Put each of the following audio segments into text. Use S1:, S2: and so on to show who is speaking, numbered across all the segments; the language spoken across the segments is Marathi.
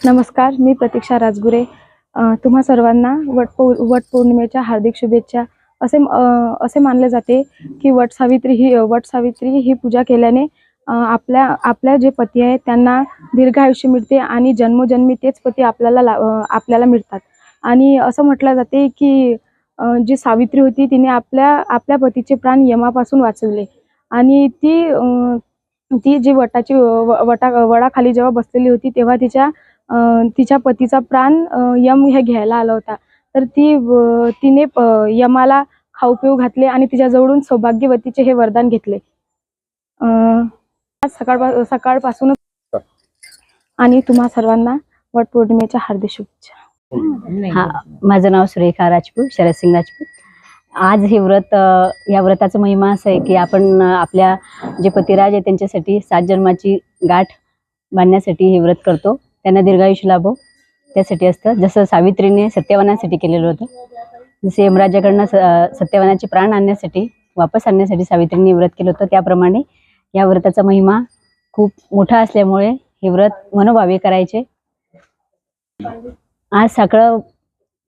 S1: नमस्कार मी प्रतीक्षा राजगुरे. तुम्हा सर्वांना वट पौ वट पौर्णिमेच्या हार्दिक शुभेच्छा. असे असे मानले जाते की वट सावित्री ही वट सावित्री ही पूजा केल्याने आपल्या आपल्या जे पती आहेत त्यांना दीर्घ आयुष्य मिळते आणि जन्मोजन्मी तेच पती आपल्याला ला- आपल्याला मिळतात. आणि असं म्हटलं जाते की जी सावित्री होती तिने आपल्या आपल्या पतीचे प्राण यमापासून वाचवले. आणि ती ती जी वटाची व- वटा वडाखाली जेव्हा बसलेली होती तेव्हा तिच्या तिच्या पतीचा प्राण यम हे घ्यायला आला होता. तर ती तिने प- यमाला खाऊ पिऊ घातले आणि तिच्याजवळून सौभाग्यवतीचे हे वरदान घेतले. सकाळ सकाळपासूनच आणि तुम्हा सर्वांना वटपौर्णिमेच्या हार्दिक शुभेच्छा.
S2: हा माझं नाव सुरेखा राजपूत शरद सिंग राजपूत. आज हे व्रत या व्रताचा महिमा असा आहे की आपण आपल्या जे पतिराज आहे त्यांच्यासाठी सात जन्माची गाठ बांधण्यासाठी हे व्रत करतो. त्यांना दीर्घायुष्य लाभो. त्यासाठी असतं. जसं सावित्रीने सत्यवानासाठी केलेलं होतं. जसे यमराजाकडनं स- सत्यवानाचे प्राण आणण्यासाठी वापस आणण्यासाठी सावित्रीने व्रत केलं होतं. त्याप्रमाणे या व्रताचा महिमा खूप मोठा असल्यामुळे हे व्रत मनोभावे करायचे. आज सगळं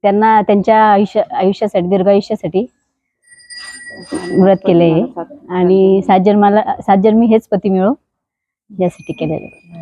S2: त्यांना त्यांच्या आयुष्य आयुष्यासाठी दीर्घ आयुष्यासाठी व्रत केलंय. आणि सात जन्माला सात जन्मी हेच पती मिळो यासाठी केलेलं